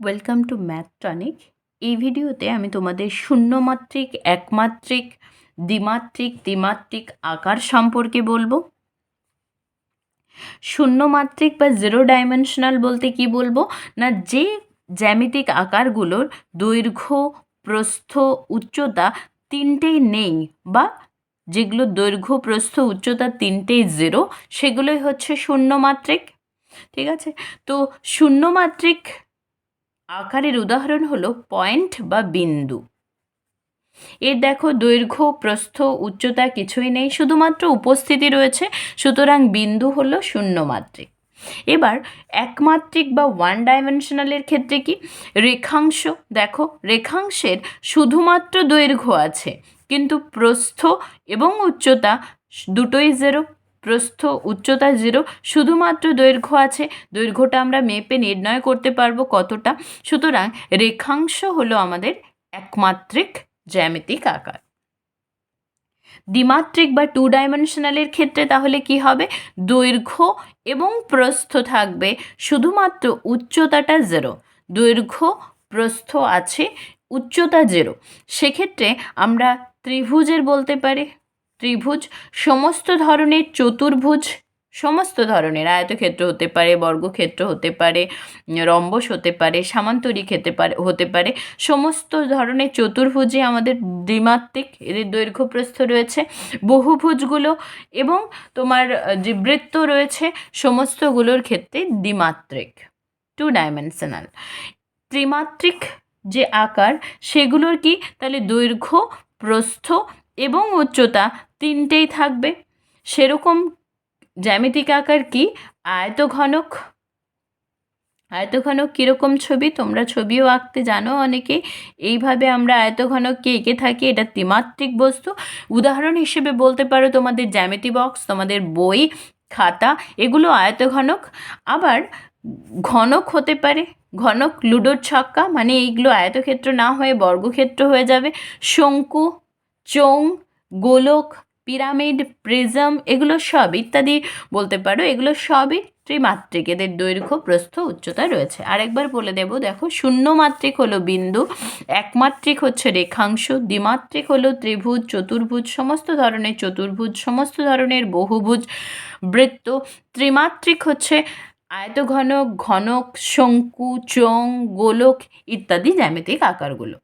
Welcome to math এই ভিডিওতে আমি তোমাদের শূন্যমাত্রিক, একমাত্রিক, দ্বিমাত্রিক, ত্রিমাত্রিক আকার সম্পর্কে বলব। শূন্যমাত্রিক বা জিরো ডাইমেনশনাল বলতে কি বলব? না, যে জ্যামিতিক আকারগুলোর দৈর্ঘ্য, প্রস্থ, উচ্চতা তিনটেই নেই বা যেগুলো দৈর্ঘ্য, প্রস্থ, উচ্চতা তিনটেই জিরো সেগুলোই হচ্ছে শূন্যমাত্রিক। ঠিক আছে? তো শূন্যমাত্রিক আকারের উদাহরণ হলো পয়েন্ট বা বিন্দু। এর দেখো দৈর্ঘ্য, প্রস্থ, উচ্চতা কিছুই নেই, শুধুমাত্র উপস্থিতি রয়েছে, সুতরাং বিন্দু হলো শূন্যমাত্রিক এবার একমাত্রিক বা ওয়ান ডাইমেনশনালের ক্ষেত্রে কি? রেখাংশ, দেখো রেখাংশের শুধুমাত্র দৈর্ঘ্য আছে, কিন্তু প্রস্থ এবং উচ্চতা দুটোই জিরো প্রস্থ উচ্চতা জিরো শুধুমাত্র দৈর্ঘ্য আছে। দৈর্ঘ্যটা আমরা মেপে নির্ণয় করতে পারব কতটা। সুতরাং রেখাংশ হলো আমাদের একমাত্রিক জ্যামিতিক আকার। দ্বিমাত্রিক বা টু ডাইমেনশনালের ক্ষেত্রে তাহলে কি হবে? দৈর্ঘ্য এবং প্রস্থ থাকবে শুধুমাত্র উচ্চতাটা জিরো দৈর্ঘ্য, প্রস্থ আছে, উচ্চতা জিরো সেক্ষেত্রে আমরা ত্রিভুজের বলতে পারি। ত্রিভুজ, সমস্ত ধরনের চতুর্ভুজ, সমস্ত ধরনের আয়তক্ষেত্র হতে পারে, বর্গক্ষেত্র হতে পারে, রম্বস হতে পারে, সামান্তরিক হতে পারে হতে পারে। সমস্ত ধরনের চতুর্ভুজে আমাদের দ্বিমাত্রিক, এদের দৈর্ঘ্য প্রস্থ রয়েছে। বহুভুজগুলো এবং তোমার যে বৃত্ত রয়েছে, সমস্তগুলোর ক্ষেত্রে দ্বিমাত্রিক টু ডাইমেনশনাল ত্রিমাত্রিক যে আকার, সেগুলোর কি? তাহলে দৈর্ঘ্য প্রস্থ এবং উচ্চতা তিনটেই থাকবে। সেরকম জ্যামিতিক আকার কি? আয়তঘনক। আয়তঘনক কীরকম ছবি? তোমরা ছবিও আঁকতে জানো অনেকে। এইভাবে আমরা আয়তঘনককে এঁকে থাকি, এটা ত্রিমাত্রিক বস্তু। উদাহরণ হিসেবে বলতে পারো তোমাদের জ্যামিতি বক্স, তোমাদের বই, খাতা, এগুলো আয়তঘনক। আবার ঘনক হতে পারে। ঘনক লুডোর ছক্কা মানে এইগুলো আয়তক্ষেত্র না হয়ে বর্গক্ষেত্র হয়ে যাবে। শঙ্কু চোং গোলক পিরামিড, প্রিজম এগুলো সব ইত্যাদি বলতে পারো, এগুলো সবই ত্রিমাত্রিক, এদের দৈর্ঘ্য, প্রস্থ, উচ্চতা রয়েছে। আরেকবার বলে দেব, দেখো শূন্যমাত্রিক হলো বিন্দু একমাত্রিক হচ্ছে রেখাংশ, দ্বিমাত্রিক হলো ত্রিভুজ, চতুর্ভুজ, সমস্ত ধরনের চতুর্ভুজ, সমস্ত ধরনের বহুভুজ বৃত্ত, ত্রিমাত্রিক হচ্ছে আয়তঘনক, ঘনক, শঙ্কু চং গোলক ইত্যাদি জ্যামিতিক আকারগুলো।